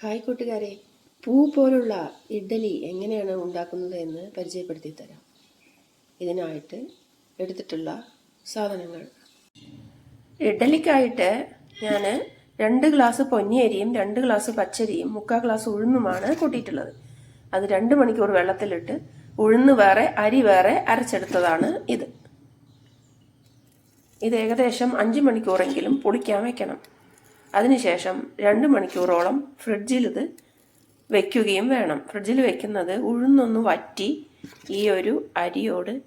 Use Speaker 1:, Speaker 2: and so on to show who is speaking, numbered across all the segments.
Speaker 1: Hi കൂട്ടുകാരെ പൂ പോലുള്ള ഇഡ്ഡലി എങ്ങനെയാണ് ഉണ്ടാക്കുന്നത് എന്ന് പരിചയപ്പെടുത്തി തരാം ഇതിനായിട്ട് എടുത്തിട്ടുള്ള സാധനങ്ങൾ. ഇഡ്ഡലിക്കായിട്ട് ഞാൻ രണ്ട് ഗ്ലാസ് പൊന്നിയരിയും രണ്ട് ഗ്ലാസ് പച്ചരിയും മുക്കാൽ ഗ്ലാസ് ഉഴുന്നുമാണ് കൂട്ടിയിട്ടുള്ളത്. അത് രണ്ട് മണിക്കൂർ വെള്ളത്തിലിട്ട് ഉഴുന്ന് വേറെ അരി വേറെ അരച്ചെടുത്തതാണ് ഇത്. ഇത് ഏകദേശം അഞ്ച് മണിക്കൂറെങ്കിലും പൊളിക്കാൻ വെക്കണം. അതിനുശേഷം രണ്ട് മണിക്കൂറോളം ഫ്രിഡ്ജിൽ ഇത് വെക്കുകയും വേണം. ഫ്രിഡ്ജിൽ വെക്കുന്നത് ഉഴുന്നൊന്ന് വറ്റി ഈ ഒരു അരിയോട്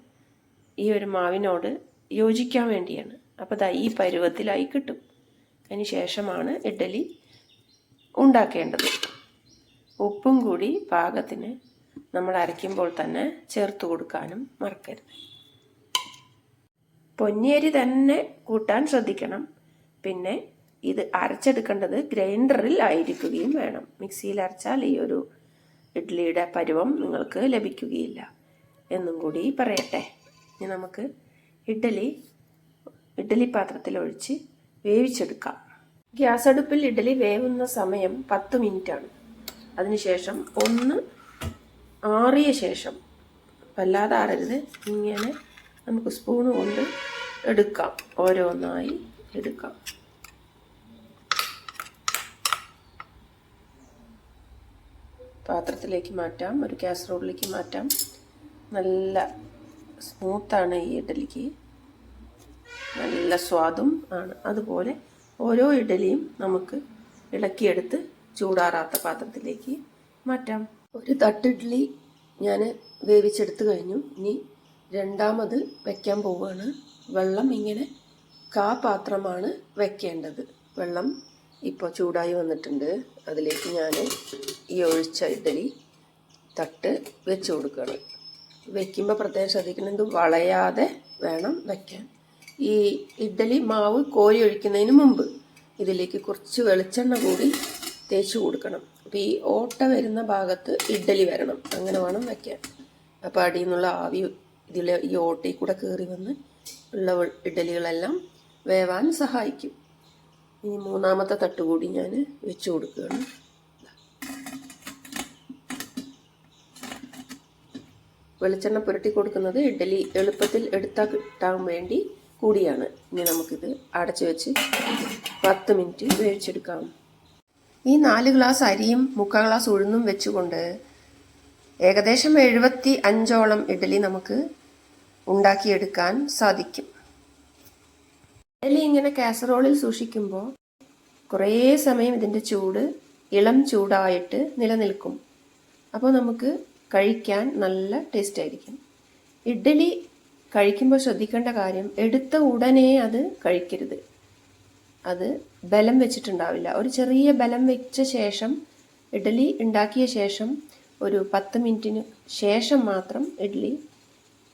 Speaker 1: ഈ ഒരു മാവിനോട് യോജിക്കാൻ വേണ്ടിയാണ്. അപ്പോൾ ദാ ഈ പരുവത്തിലായി കിട്ടും. അതിന് ശേഷമാണ് ഇഡ്ഡലി ഉണ്ടാക്കേണ്ടത്. ഉപ്പും കൂടി പാകത്തിന് നമ്മൾ അരയ്ക്കുമ്പോൾ തന്നെ ചേർത്ത് കൊടുക്കാനും മറക്കരുത്. പൊന്നിയരി തന്നെ കൂട്ടാൻ ശ്രദ്ധിക്കണം. പിന്നെ ഇത് അരച്ചെടുക്കേണ്ടത് ഗ്രൈൻഡറിൽ ആയിരിക്കുകയും വേണം. മിക്സിയിൽ അരച്ചാൽ ഈ ഒരു ഇഡ്ഡലിയുടെ പരുവം നിങ്ങൾക്ക് ലഭിക്കുകയില്ല. എന്നും കൂടി പറയട്ടെ. ഇനി നമുക്ക് ഇഡ്ഡലി ഇഡ്ഡലി പാത്രത്തിൽ ഒഴിച്ച് വേവിച്ചെടുക്കാം. ഗ്യാസ് അടുപ്പിൽ ഇഡ്ഡലി വേവുന്ന സമയം പത്ത് ആണ് അതിനുശേഷം ഒന്ന് ആറിയ ശേഷം വല്ലാതെ ആറരുത് ഇങ്ങനെ നമുക്ക് സ്പൂണ് കൊണ്ട് എടുക്കാം. ഓരോന്നായി എടുക്കാം. പാത്രത്തിലേക്ക് മാറ്റാം ഒരു കാസറോളിലേക്ക് മാറ്റാം. നല്ല സ്മൂത്താണ് ഈ ഇഡലിക്ക്. നല്ല സ്വാദും ആണ്. അതുപോലെ ഓരോ ഇഡലിയും നമുക്ക് ഇളക്കിയെടുത്ത് ചൂടാറാത്ത പാത്രത്തിലേക്ക് മാറ്റാം. ഒരു തട്ടിഡ്ലി ഞാൻ വേവിച്ചെടുത്ത് കഴിഞ്ഞു. ഇനി രണ്ടാമത് വയ്ക്കാൻ പോവുകയാണ് വെള്ളം ഇങ്ങനെ കാ പാത്രമാണ് വെക്കേണ്ടത്. വെള്ളം ഇപ്പോൾ ചൂടായി വന്നിട്ടുണ്ട്. അതിലേക്ക് ഞാൻ ഈ ഒഴിച്ച ഇഡലി തട്ട് വെച്ച് കൊടുക്കുകയാണ്. വെക്കുമ്പോൾ പ്രത്യേകം ശ്രദ്ധിക്കണം ഇത് വളയാതെ വേണം വെക്കാൻ. ഈ ഇഡലി മാവ് കോരി ഒഴിക്കുന്നതിന് മുമ്പ് ഇതിലേക്ക് കുറച്ച് വെളിച്ചെണ്ണ കൂടി തേച്ച് കൊടുക്കണം. അപ്പോൾ ഈ ഓട്ട വരുന്ന ഭാഗത്ത് ഇഡലി വരണം. അങ്ങനെ വേണം വെക്കാൻ. അപ്പോൾ അടിയിൽ നിന്നുള്ള ആവി ഇതിൽ ഈ ഓട്ടയിൽ കൂടെ കയറി വന്ന് ഉള്ള ഇഡലികളെല്ലാം വേവാൻ സഹായിക്കും. ഇനി മൂന്നാമത്തെ തട്ട് കൂടി ഞാൻ വെച്ച് കൊടുക്കുകയാണ്. വെളിച്ചെണ്ണ പുരട്ടി കൊടുക്കുന്നത് ഇഡ്ഡലി എളുപ്പത്തിൽ എടുത്താൽ കിട്ടാൻ വേണ്ടി കൂടിയാണ്. ഇനി നമുക്കിത് അടച്ചു വെച്ച് പത്ത് മിനിറ്റ് വേവിച്ചെടുക്കാം. ഈ നാല് ഗ്ലാസ് അരിയും മുക്കാൽ ഗ്ലാസ് ഉഴുന്നും വെച്ചുകൊണ്ട് ഏകദേശം എഴുപത്തി അഞ്ചോളം ഇഡ്ഡലി നമുക്ക് ഉണ്ടാക്കിയെടുക്കാൻ സാധിക്കും. ഇഡ്ഡലി ഇങ്ങനെ കാസറോളിൽ സൂക്ഷിക്കുമ്പോൾ കുറേ സമയം ഇതിന്റെ ചൂട് ഇളം ചൂടായിട്ട് നിലനിൽക്കും. അപ്പോൾ നമുക്ക് കഴിക്കാൻ നല്ല ടേസ്റ്റ് ആയിരിക്കും. ഇഡ്ഡലി കഴിക്കുമ്പോൾ ശ്രദ്ധിക്കേണ്ട കാര്യം എടുത്ത ഉടനെ അത് കഴിക്കരുത്. അത് ബലം വെച്ചിട്ടുണ്ടാവില്ല. ഒരു ചെറിയ ബലം വെച്ച ശേഷം ഇഡ്ഡലി ഉണ്ടാക്കിയ ശേഷം ഒരു പത്ത് മിനിറ്റിന് ശേഷം മാത്രം ഇഡ്ഡലി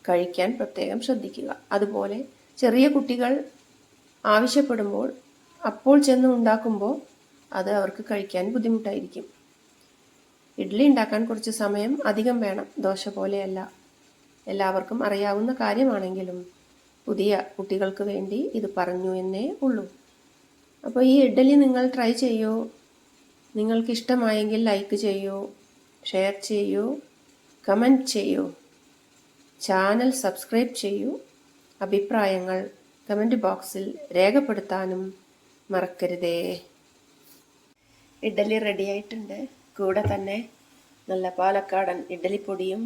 Speaker 1: കഴിക്കാൻ പ്രത്യേകം ശ്രദ്ധിക്കുക. അതുപോലെ ചെറിയ കുട്ടികൾ ആവശ്യപ്പെടുമ്പോൾ അപ്പോൾ ചെന്ന് ഉണ്ടാക്കുമ്പോൾ അത് അവർക്ക് കഴിക്കാൻ ബുദ്ധിമുട്ടായിരിക്കും. ഇഡ്ഡലി ഉണ്ടാക്കാൻ കുറച്ച് സമയം അധികം വേണം. ദോശ പോലെയല്ല. എല്ലാവർക്കും അറിയാവുന്ന കാര്യമാണെങ്കിലും പുതിയ കുട്ടികൾക്ക് വേണ്ടി ഇത് പറഞ്ഞു എന്നേ ഉള്ളൂ. അപ്പോൾ ഈ ഇഡ്ഡലി നിങ്ങൾ ട്രൈ ചെയ്യൂ? നിങ്ങൾക്ക് ഇഷ്ടമായെങ്കിൽ ലൈക്ക് ചെയ്യൂ? ഷെയർ ചെയ്യൂ? കമന്റ് ചെയ്യൂ? ചാനൽ സബ്സ്ക്രൈബ് ചെയ്യൂ. അഭിപ്രായങ്ങൾ കമന്റ് ബോക്സിൽ രേഖപ്പെടുത്താനും മറക്കരുതേ. ഇഡ്ഡലി റെഡിയായിട്ടുണ്ട്. കൂടെ തന്നെ നല്ല പാലക്കാടൻ ഇഡ്ഡലിപ്പൊടിയും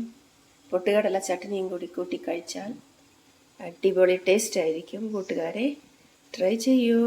Speaker 1: പൊട്ടുകടല ചട്നിയും കൂടി കൂട്ടി കഴിച്ചാൽ അടിപൊളി ടേസ്റ്റ് ആയിരിക്കും. കൂട്ടുകാരെ ട്രൈ ചെയ്യൂ.